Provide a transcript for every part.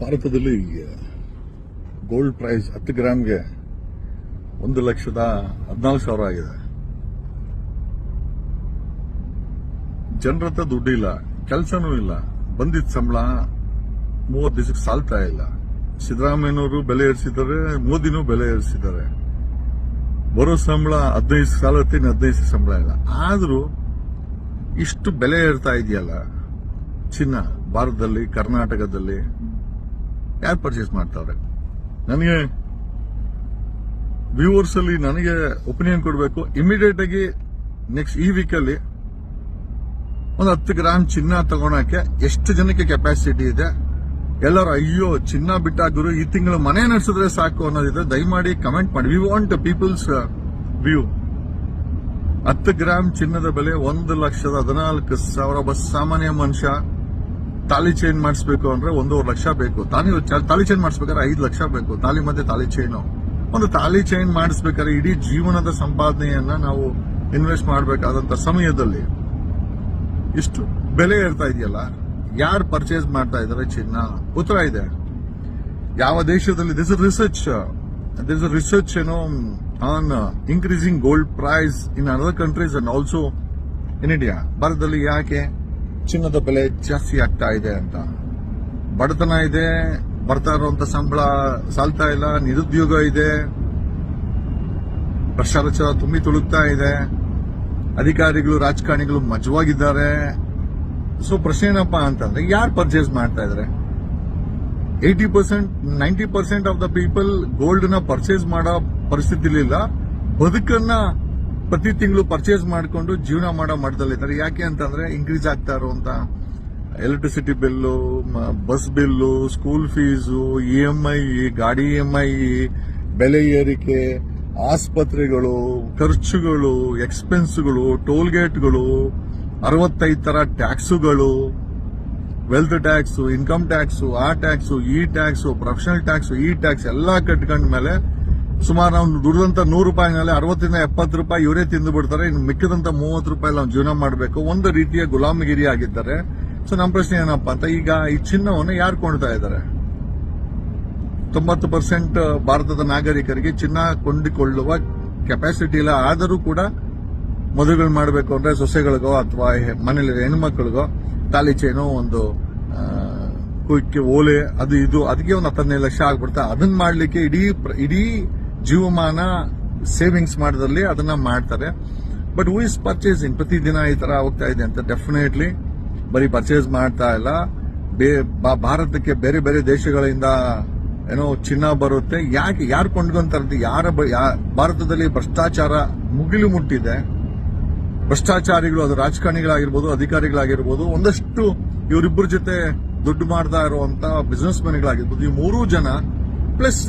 ಭಾರತದಲ್ಲಿ gold price ಹತ್ತು ಗ್ರಾಮ್ಗೆ ಒಂದು ಲಕ್ಷದ ಹದಿನಾಲ್ಕು ಸಾವಿರ ಆಗಿದೆ. ಜನರತ್ರ ದುಡ್ಡಿಲ್ಲ ಕೆಲಸನೂ ಇಲ್ಲ, ಬಂದಿದ್ದ ಸಂಬಳ ಮೂವತ್ತು ದಿವಸಕ್ಕೆ ಸಾಲ್ತಾ ಇಲ್ಲ. ಸಿದ್ದರಾಮಯ್ಯನವರು ಬೆಲೆ ಏರಿಸಿದ್ದಾರೆ, ಮೋದಿನೂ ಬೆಲೆ ಏರಿಸಿದ್ದಾರೆ. ಬರೋ ಸಂಬಳ ಹದಿನೈದು ಸಾಲ ತಿನ್ನ ಹದಿನೈದು ಸಂಬಳ ಇಲ್ಲ. ಆದರೂ ಇಷ್ಟು ಬೆಲೆ ಏರ್ತಾ ಇದೆಯಲ್ಲ, ಚಿನ್ನ, ಭಾರತದಲ್ಲಿ, ಕರ್ನಾಟಕದಲ್ಲಿ ಯಾರು ಪರ್ಚೇಸ್ ಮಾಡ್ತಾವ್ರೆ? ನನಗೆ ವ್ಯೂವರ್ಸ್ ಅಲ್ಲಿ ನನಗೆ ಒಪಿನಿಯನ್ ಕೊಡಬೇಕು. ಇಮಿಡಿಯೇಟ್ ಆಗಿ ನೆಕ್ಸ್ಟ್ ಈ ವೀಕ್ ಅಲ್ಲಿ ಒಂದು ಹತ್ತು ಗ್ರಾಮ್ ಚಿನ್ನ ತಗೊಳಕ್ಕೆ ಎಷ್ಟು ಜನಕ್ಕೆ ಕೆಪಾಸಿಟಿ ಇದೆ? ಎಲ್ಲರೂ ಅಯ್ಯೋ, ಚಿನ್ನ ಬಿಟ್ಟಾದ್ರು ಈ ತಿಂಗಳು ಮನೆ ನಡೆಸಿದ್ರೆ ಸಾಕು ಅನ್ನೋದಿದ್ರೆ ದಯಮಾಡಿ ಕಮೆಂಟ್ ಮಾಡಿ. ವಿ ವಾಂಟ್ ಪೀಪಲ್ಸ್ ವ್ಯೂ ಹತ್ತು ಗ್ರಾಮ್ ಚಿನ್ನದ ಬೆಲೆ ಒಂದು ಲಕ್ಷದ ಹದಿನಾಲ್ಕು ಸಾವಿರ ಬಸ್ ಸಾಮಾನ್ಯ ಮನುಷ್ಯ ತಾಲಿ ಚೈನ್ ಮಾಡಿಸ್ಬೇಕು ಅಂದ್ರೆ ಒಂದೂವರೆ ಲಕ್ಷ ಬೇಕು. ತಾಲಿ ತಾಲಿ ಚೈನ್ ಮಾಡಿಸ್ಬೇಕಾದ್ರೆ ಐದು ಲಕ್ಷ ಬೇಕು. ತಾಲಿ ಮಧ್ಯೆ ತಾಲಿ ಚೈನು ಒಂದು ತಾಲಿ ಚೈನ್ ಮಾಡಿಸ್ಬೇಕಾದ್ರೆ ಇಡೀ ಜೀವನದ ಸಂಪಾದನೆಯನ್ನ ನಾವು ಇನ್ವೆಸ್ಟ್ ಮಾಡಬೇಕಾದಂತ ಸಮಯದಲ್ಲಿ ಇಷ್ಟು ಬೆಲೆ ಇರ್ತಾ ಇದೆಯಲ್ಲ? ಯಾರು ಪರ್ಚೇಸ್ ಮಾಡ್ತಾ ಇದಾರೆ ಚಿನ್ನ ಉತ್ತರ ಇದೆ. ಯಾವ ದೇಶದಲ್ಲಿ ದಿಸ್ ರಿಸರ್ಚ್ ದಿಸ್ ರಿಸರ್ಚ್ ಏನೋ on increasing gold price in another countries and also in India ಭಾರತದಲ್ಲಿ ಯಾಕೆ? ಚಿನ್ನದ ಬೆಲೆ ಜಾಸ್ತಿ ಆಗ್ತಾ ಇದೆ ಅಂತ. ಬಡತನ ಇದೆ, ಬರ್ತಾ ಇರುವಂತ ಸಂಬಳ ಸಾಲ್ತಾ ಇಲ್ಲ, ನಿರುದ್ಯೋಗ ಇದೆ. ಭ್ರಷ್ಟಾಚಾರ ತುಂಬಿ ತುಳುಕ್ತಾ ಇದೆ. ಅಧಿಕಾರಿಗಳು, ರಾಜಕಾರಣಿಗಳು ಮಜವಾಗಿದ್ದಾರೆ. ಸೊ ಪ್ರಶ್ನೆ ಏನಪ್ಪಾ ಅಂತಂದ್ರೆ, ಯಾರು ಪರ್ಚೇಸ್ ಮಾಡ್ತಾ ಇದಾರೆ? Eighty percent ninety percent of the people ಗೋಲ್ಡ್ನ purchase ಮಾಡೋ ಪರಿಸ್ಥಿತಿಲಿಲ್ಲ. ಬದುಕನ್ನ ಪ್ರತಿ ತಿಂಗಳು ಪರ್ಚೇಸ್ ಮಾಡಿಕೊಂಡು ಜೀವನ ಮಾಡೋ ಮಟ್ಟದಲ್ಲಿದ್ದಾರೆ ಯಾಕೆ ಅಂತಂದ್ರೆ ಇನ್ಕ್ರೀಸ್ ಆಗ್ತಾ ಇರುವಂತ electricity bill bus bill school fees E M I ಗಾಡಿ ಇ ಎಂ ಐ ಬೆಲೆ ಏರಿಕೆ, ಆಸ್ಪತ್ರೆಗಳು, ಖರ್ಚುಗಳು ಎಕ್ಸ್ಪೆನ್ಸ್ಗಳು ಟೋಲ್ ಗೇಟ್ಗಳು ಅರವತ್ತೈದು ತರ ಟ್ಯಾಕ್ಸುಗಳು ವೆಲ್ತ್ ಟ್ಯಾಕ್ಸ್ ಇನ್ಕಮ್ ಟ್ಯಾಕ್ಸ್ ಆ ಟ್ಯಾಕ್ಸ್ ಈ ಟ್ಯಾಕ್ಸ್ ಪ್ರೊಫೆಷನಲ್ ಟ್ಯಾಕ್ಸ್ ಈ ಟ್ಯಾಕ್ಸ್ ಎಲ್ಲಾ ಕಟ್ಕೊಂಡ ಮೇಲೆ ಸುಮಾರು ನಾವು ದುಡಿದಂತ ನೂರು ರೂಪಾಯಿನಲ್ಲಿ ಅರವತ್ತರಿಂದ ಎಪ್ಪತ್ತು ರೂಪಾಯಿ ಇವರೇ ತಿಂದು ಬಿಡ್ತಾರೆ. ಇನ್ನು ಮಿಕ್ಕಿದಂತ ಮೂವತ್ತು ರೂಪಾಯಿ ನಾವು ಜೀವನ ಮಾಡಬೇಕು. ಒಂದು ರೀತಿಯ ಗುಲಾಮಗಿರಿ ಆಗಿದ್ದಾರೆ. ಸೊ, ನಮ್ಮ ಪ್ರಶ್ನೆ ಏನಪ್ಪಾ ಅಂತ, ಈಗ ಈ ಚಿನ್ನವನ್ನು ಯಾರು ಕೊಂಡ್ತಾ ಇದ್ದಾರೆ? ತೊಂಬತ್ತು ಪರ್ಸೆಂಟ್ ಭಾರತದ ನಾಗರಿಕರಿಗೆ ಚಿನ್ನ ಕೊಂಡುಕೊಳ್ಳುವ ಕೆಪಾಸಿಟಿ ಇಲ್ಲ. ಆದರೂ ಕೂಡ ಮದುವೆಗಳು ಮಾಡಬೇಕು ಅಂದ್ರೆ ಸೊಸೆಗಳಿಗೋ ಅಥವಾ ಮನೇಲಿ ಹೆಣ್ಮಕ್ಳಿಗೋ ತಾಲಿ ಚೈನು ಒಂದು ಕುಕ್ಕೆ ಓಲೆ, ಅದು ಇದು, ಅದಕ್ಕೆ ಒಂದು ಹತ್ತನೇ ಲಕ್ಷ ಆಗ್ಬಿಡ್ತಾ ಅದನ್ನ ಮಾಡ್ಲಿಕ್ಕೆ ಇಡೀ ಇಡೀ ಜೀವಮಾನ ಸೇವಿಂಗ್ಸ್ ಮಾಡೋದ್ರಲ್ಲಿ ಅದನ್ನ ಮಾಡ್ತಾರೆ. ಬಟ್ ಹೂ ಇಸ್ ಪರ್ಚೇಸಿಂಗ್ ಪ್ರತಿದಿನ ಈ ತರ ಹೋಗ್ತಾ ಇದೆ ಅಂತ ಡೆಫಿನೆಟ್ಲಿ ಬರೀ ಪರ್ಚೇಸ್ ಮಾಡ್ತಾ ಇಲ್ಲ. ಭಾರತಕ್ಕೆ ಬೇರೆ ಬೇರೆ ದೇಶಗಳಿಂದ, ಏನೋ ಚಿನ್ನ ಬರುತ್ತೆ. ಯಾಕೆ, ಯಾರು ಕೊಂಡ್ಕೊಂತಾರೆ ಯಾರ ಭಾರತದಲ್ಲಿ ಭ್ರಷ್ಟಾಚಾರ ಮುಗಿಲು ಮುಟ್ಟಿದೆ. ಭ್ರಷ್ಟಾಚಾರಿಗಳು, ಅದು ರಾಜಕಾರಣಿಗಳಾಗಿರ್ಬೋದು, ಅಧಿಕಾರಿಗಳಾಗಿರ್ಬೋದು, ಒಂದಷ್ಟು ಇವರಿಬ್ಬರ ಜೊತೆ ದುಡ್ಡು ಮಾಡ್ತಾ ಇರುವಂತ ಬಿಸ್ನೆಸ್ ಮ್ಯಾನ್ಗಳಾಗಿರ್ಬೋದು ಈ ಮೂರೂ ಜನ ಪ್ಲಸ್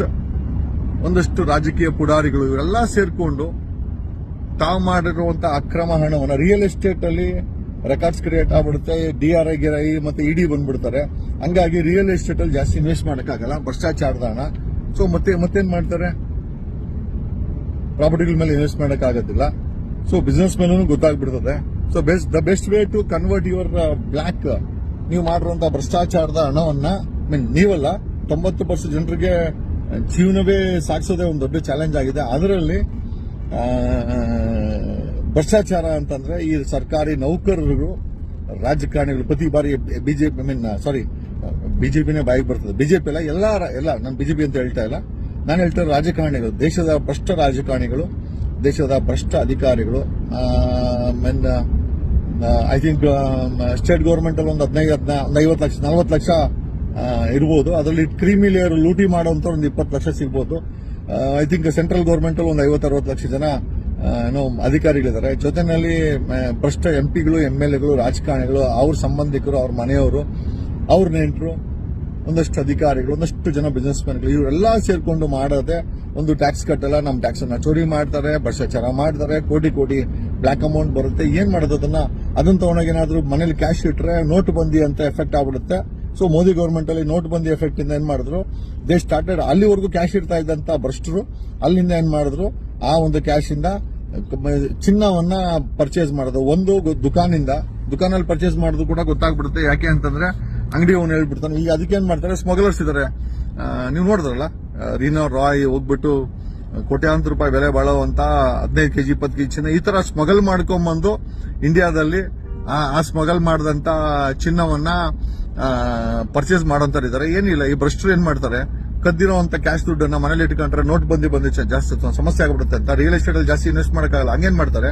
ಒಂದಷ್ಟು ರಾಜಕೀಯ ಪುಡಾರಿಗಳು ಇವರೆಲ್ಲ ಸೇರ್ಕೊಂಡು ತಾವು ಮಾಡಿರುವಂತ ಅಕ್ರಮ ಹಣವನ್ನು ರಿಯಲ್ ಎಸ್ಟೇಟ್ ಅಲ್ಲಿ ರೆಕಾರ್ಡ್ಸ್ ಕ್ರಿಯೇಟ್ ಆಗ್ಬಿಡುತ್ತೆ ಡಿ ಆರ್ ಐ ಗಿರೈ ಮತ್ತೆ ಇಡಿ ಬಂದ್ಬಿಡ್ತಾರೆ. ಹಂಗಾಗಿ ರಿಯಲ್ ಎಸ್ಟೇಟ್ ಅಲ್ಲಿ ಜಾಸ್ತಿ ಇನ್ವೆಸ್ಟ್ ಮಾಡೋಕ್ಕಾಗಲ್ಲ ಭ್ರಷ್ಟಾಚಾರದ ಹಣ ಸೊ ಮತ್ತೆ, ಮತ್ತೇನ್ ಮಾಡ್ತಾರೆ? ಪ್ರಾಪರ್ಟಿಗಳ ಮೇಲೆ ಇನ್ವೆಸ್ಟ್ ಮಾಡೋಕ್ಕಾಗೋದಿಲ್ಲ ಸೊ ಬಿಸ್ನೆಸ್ ಮೇಲೂ ಗೊತ್ತಾಗ್ಬಿಡ್ತದೆ. So best the best way to convert your black ನೀವು ಮಾಡಿರುವಂತಹ ಭ್ರಷ್ಟಾಚಾರದ ಹಣವನ್ನ ಮೀನ್ ನೀವಲ್ಲ, ತೊಂಬತ್ತು ಪರ್ಸೆಂಟ್ ಜನರಿಗೆ ಜೀವನವೇ ಸಾಗಿಸೋದೇ ಒಂದು ದೊಡ್ಡ ಚಾಲೆಂಜ್ ಆಗಿದೆ. ಅದರಲ್ಲಿ ಭ್ರಷ್ಟಾಚಾರ ಅಂತಂದ್ರೆ ಈ ಸರ್ಕಾರಿ ನೌಕರರು ರಾಜಕಾರಣಿಗಳು, ಪ್ರತಿ ಬಾರಿ ಬಿಜೆಪಿ ಮೀನ್ ಸಾರಿ ಬಿಜೆಪಿನೇ ಬಾಯಿಗೆ ಬರ್ತದೆ. ಬಿಜೆಪಿ ಎಲ್ಲ ಎಲ್ಲ ಎಲ್ಲ, ನಾನು ಬಿಜೆಪಿ ಅಂತ ಹೇಳ್ತಾ ಇಲ್ಲ. ನಾನು ಹೇಳ್ತಾ ಇರೋ ರಾಜಕಾರಣಿಗಳು. ದೇಶದ ಭ್ರಷ್ಟ ರಾಜಕಾರಣಿಗಳು, ದೇಶದ ಭ್ರಷ್ಟ ಅಧಿಕಾರಿಗಳು mean I think state government ಅಲ್ಲಿ ಒಂದು ಹದಿನೈದು ಒಂದು ಐವತ್ತು ಲಕ್ಷ, ನಲವತ್ತು ಲಕ್ಷ ಇರ್ಬೋದು. ಅದರಲ್ಲಿ ಕ್ರೀಮಿ ಲೇಯರ್ ಲೂಟಿ ಮಾಡುವಂತ ಒಂದು ಇಪ್ಪತ್ತು ಲಕ್ಷ ಸಿಗ್ಬೋದು. ಐ ಥಿಂಕ್ ಸೆಂಟ್ರಲ್ ಗೌರ್ಮೆಂಟಲ್ಲಿ ಒಂದು ಐವತ್ತು ಅರವತ್ತು ಲಕ್ಷ ಜನ ಏನೋ ಅಧಿಕಾರಿಗಳಿದ್ದಾರೆ. ಜೊತೆನಲ್ಲಿ ಭ್ರಷ್ಟ ಎಂ ಪಿಗಳು ಎಂ ಎಲ್ ಎಗಳು ರಾಜಕಾರಣಿಗಳು, ಅವ್ರ ಸಂಬಂಧಿಕರು, ಅವ್ರ ಮನೆಯವರು, ಅವ್ರ ನೆಂಟರು, ಒಂದಷ್ಟು ಅಧಿಕಾರಿಗಳು, ಒಂದಷ್ಟು ಜನ ಬಿಸ್ನೆಸ್ ಮ್ಯಾನ್ಗಳು ಇವರೆಲ್ಲ ಸೇರಿಕೊಂಡು ಮಾಡೋದೆ ಒಂದು ಟ್ಯಾಕ್ಸ್ ಕಟ್ಟಲ್ಲ ನಮ್ಮ ಟ್ಯಾಕ್ಸ್ ಅನ್ನ ಚೋರಿ ಮಾಡ್ತಾರೆ, ಭ್ರಷ್ಟಾಚಾರ ಮಾಡ್ತಾರೆ, ಕೋಟಿ ಕೋಟಿ ಬ್ಲಾಕ್ ಅಮೌಂಟ್ ಬರುತ್ತೆ. ಏನು ಮಾಡೋದು ಅದನ್ನ? ಅದನ್ನ ತಗೊಂಡಾಗ ಏನಾದರೂ ಮನೇಲಿ ಕ್ಯಾಶ್ ಇಟ್ಟರೆ ನೋಟ್ ಬಂದಿ ಅಂತ ಎಫೆಕ್ಟ್ ಆಗ್ಬಿಡುತ್ತೆ. ಸೊ ಮೋದಿ ಗೌರ್ಮೆಂಟಲ್ಲಿ ನೋಟ್ ಬಂದಿ ಎಫೆಕ್ಟ್ ಇಂದ ಏನ್ ಮಾಡಿದ್ರು? ದೇ ಸ್ಟಾರ್ಟೆಡ್ ಅಲ್ಲಿವರೆಗೂ ಕ್ಯಾಶ್ ಇಡ್ತಾ ಇದ್ದಂತ ಭ್ರಷ್ಟರು ಅಲ್ಲಿಂದ ಏನ್ ಮಾಡಿದ್ರು? ಆ ಒಂದು ಕ್ಯಾಶ್ ಇಂದ ಚಿನ್ನವನ್ನ ಪರ್ಚೇಸ್ ಮಾಡೋದು ಒಂದು ದುಕಾನಿಂದ, ದುಕಾನಲ್ಲಿ ಪರ್ಚೇಸ್ ಮಾಡೋದು ಕೂಡ ಗೊತ್ತಾಗ್ಬಿಡುತ್ತೆ. ಯಾಕೆ ಅಂತಂದ್ರೆ ಅಂಗಡಿ ಅವನು ಹೇಳ್ಬಿಡ್ತಾನೆ. ಈಗ ಅದಕ್ಕೆ ಏನ್ ಮಾಡ್ತಾರೆ? ಸ್ಮಗ್ಲರ್ಸ್ ಇದಾರೆ. ನೀವು ನೋಡಿದ್ರಲ್ಲ? ರೀನೋ, ರಾಯ್ ಹೋಗ್ಬಿಟ್ಟು ಕೋಟ್ಯಾಂತರ ರೂಪಾಯಿ ಬೆಲೆ ಬಾಳುವಂತ ಹದಿನೈದು ಕೆಜಿ, ಇಪ್ಪತ್ತು ಕೆಜಿ ಚಿನ್ನ ಈ ತರ ಸ್ಮಗಲ್ ಮಾಡ್ಕೊಂಬಂದು ಇಂಡಿಯಾದಲ್ಲಿ ಆ ಸ್ಮಗಲ್ ಮಾಡಿದಂತ ಚಿನ್ನವನ್ನ ಪರ್ಚೇಸ್ ಮಾಡೋಂತಾರೆ ಏನಿಲ್ಲ, ಈ ಭ್ರಷ್ಟರು ಏನ್ ಮಾಡ್ತಾರೆ? ಕದ್ದಿರೋಂತ ಕ್ಯಾಶ್ ದುಡ್ಡನ್ನ ಮನೇಲಿ ಇಟ್ಕೊಂಡ್ರೆ ನೋಟ್ ಬಂದಿ ಬಂದಿ ಜಾಸ್ತಿ ಸಮಸ್ಯೆ ಆಗ್ಬಿಡುತ್ತೆ ಅಂತ ರಿಯಲ್ ಎಸ್ಟೇಟ್ ಅಲ್ಲಿ ಜಾಸ್ತಿ ಇನ್ವೆಸ್ಟ್ ಮಾಡಕ್ಕಾಗಲ್ಲ. ಹಂಗೇನ್ ಮಾಡ್ತಾರೆ?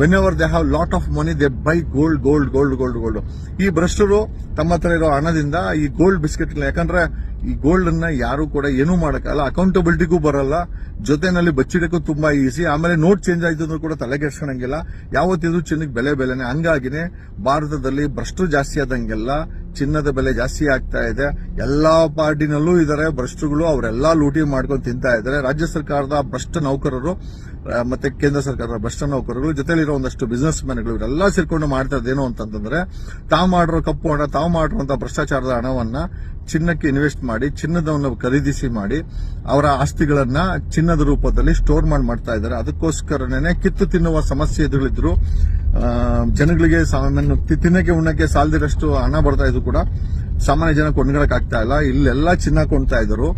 Whenever they have lot of money they buy gold gold gold gold gold ಈ ಭ್ರಷ್ಟರು ತಮ್ಮ ಹತ್ರ ಇರೋ ಹಣದಿಂದ ಈ ಗೋಲ್ಡ್ ಬಿಸ್ಕೆಟ್ ಯಾಕಂದ್ರೆ ಈ ಗೋಲ್ಡ್ ಅನ್ನ ಯಾರು ಕೂಡ ಏನೂ ಮಾಡಕ್ಕಲ್ಲ ಅಕೌಂಟಬಿಲಿಟಿಗೂ ಬರಲ್ಲ. ಜೊತೆನಲ್ಲಿ ಬಚ್ಚಿಡಕ್ಕೂ ತುಂಬಾ ಈಸಿ ಆಮೇಲೆ ನೋಟ್ ಚೇಂಜ್ ಆಯ್ತು ಅಂದ್ರೂ ಕೂಡ ತಲೆ ಕೆಡ್ಸ್ಕೊಳಂಗಿಲ್ಲ ಯಾವತ್ತಿದ್ರು ಚಿನ್ನಕ್ಕೆ ಬೆಲೆ ಬೆಲೆನೆ. ಹಂಗಾಗಿನೇ ಭಾರತದಲ್ಲಿ ಭ್ರಷ್ಟರು ಜಾಸ್ತಿ ಆದಂಗೆಲ್ಲ ಚಿನ್ನದ ಬೆಲೆ ಜಾಸ್ತಿ ಆಗ್ತಾ ಇದೆ. ಎಲ್ಲಾ ಪಾರ್ಟಿನಲ್ಲೂ ಇದಾರೆ, ಭ್ರಷ್ಟರುಗಳು ಅವರೆಲ್ಲಾ ಲೂಟಿ ಮಾಡ್ಕೊಂಡು ತಿಂತಾ ಇದ್ದಾರೆ ರಾಜ್ಯ ಸರ್ಕಾರದ ಭ್ರಷ್ಟ ನೌಕರರು ಮತ್ತೆ ಕೇಂದ್ರ ಸರ್ಕಾರದ ಭ್ರಷ್ಟ ನೌಕರರು ಜೊತೆಲಿರೋ ಒಂದಷ್ಟು ಬಿಸ್ನೆಸ್ ಮ್ಯಾನ್ಗಳು ಇವರೆಲ್ಲ ಸೇರ್ಕೊಂಡು ಮಾಡ್ತಾ ಅಂತಂದ್ರೆ ತಾವು ಮಾಡಿರೋ ಕಪ್ಪು ಹಣ, ತಾವು ಮಾಡಿರುವಂತಹ ಭ್ರಷ್ಟಾಚಾರದ ಹಣವನ್ನ ಚಿನ್ನಕ್ಕೆ ಇನ್ವೆಸ್ಟ್ ಮಾಡಿ, ಚಿನ್ನದವನ್ನು ಖರೀದಿಸಿ ಮಾಡಿ, ಅವರ ಆಸ್ತಿಗಳನ್ನ ಚಿನ್ನದ ರೂಪದಲ್ಲಿ ಸ್ಟೋರ್ ಮಾಡಿ ಮಾಡ್ತಾ ಇದ್ದಾರೆ ಅದಕ್ಕೋಸ್ಕರನೇ ಕಿತ್ತು ತಿನ್ನುವ ಸಮಸ್ಯೆ ಎದುರಿದ್ರು ಜನಗಳಿಗೆ ಸಾಮಾನ್ಯ ತಿನ್ನಕ್ಕೆ, ಉಣ್ಣಕ್ಕೆ ಸಾಲದಿರಷ್ಟು ಹಣ ಬರ್ತಾ ಇದ್ರು ಕೂಡ ಸಾಮಾನ್ಯ ಜನ ಕೊಂಡ್ಕೊಳಕ್ ಆಗ್ತಾ ಇಲ್ಲ. ಇಲ್ಲೆಲ್ಲ ಚಿನ್ನ ಕೊಂಡ್ತಾ ಇದ್ರು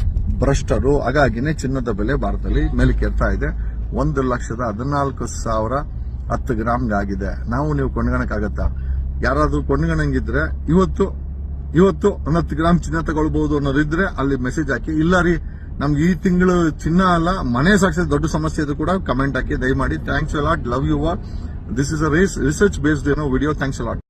ಭ್ರಷ್ಟರು. ಹಾಗಾಗಿನೇ ಚಿನ್ನದ ಬೆಲೆ ಭಾರತದಲ್ಲಿ ಮೇಲಕ್ಕೇರ್ತಾ ಇದೆ. ಒಂದು ಲಕ್ಷದ ಹದಿನಾಲ್ಕು ಸಾವಿರ ಹತ್ತು ಗ್ರಾಮ್ಗೆ ಆಗಿದೆ. ನಾವು ನೀವು ಕೊಂಡ್ಕೊಳಕ್ಕಾಗತ್ತಾ? ಯಾರಾದ್ರೂ ಕೊಂಡ್ಗಣಂಗಿದ್ರೆ ಇವತ್ತು ಇವತ್ತು ಒಂದತ್ತು ಗ್ರಾಮ್ ಚಿನ್ನ ತಗೊಳ್ಬಹುದು ಅನ್ನೋದಿದ್ರೆ ಅಲ್ಲಿ ಮೆಸೇಜ್ ಹಾಕಿ. ಇಲ್ಲ ರೀ, ನಮ್ಗೆ ಈ ತಿಂಗಳು ಚಿನ್ನ ಅಲ್ಲ, ಮನೆ ಸಾಕ್ಷಿ ದೊಡ್ಡ ಸಮಸ್ಯೆ ಇದ್ರು ಕೂಡ. ಕಮೆಂಟ್ ಹಾಕಿ, ದಯಮಾಡಿ. Thanks a lot love you This is a research-based you know, video. Thanks a lot.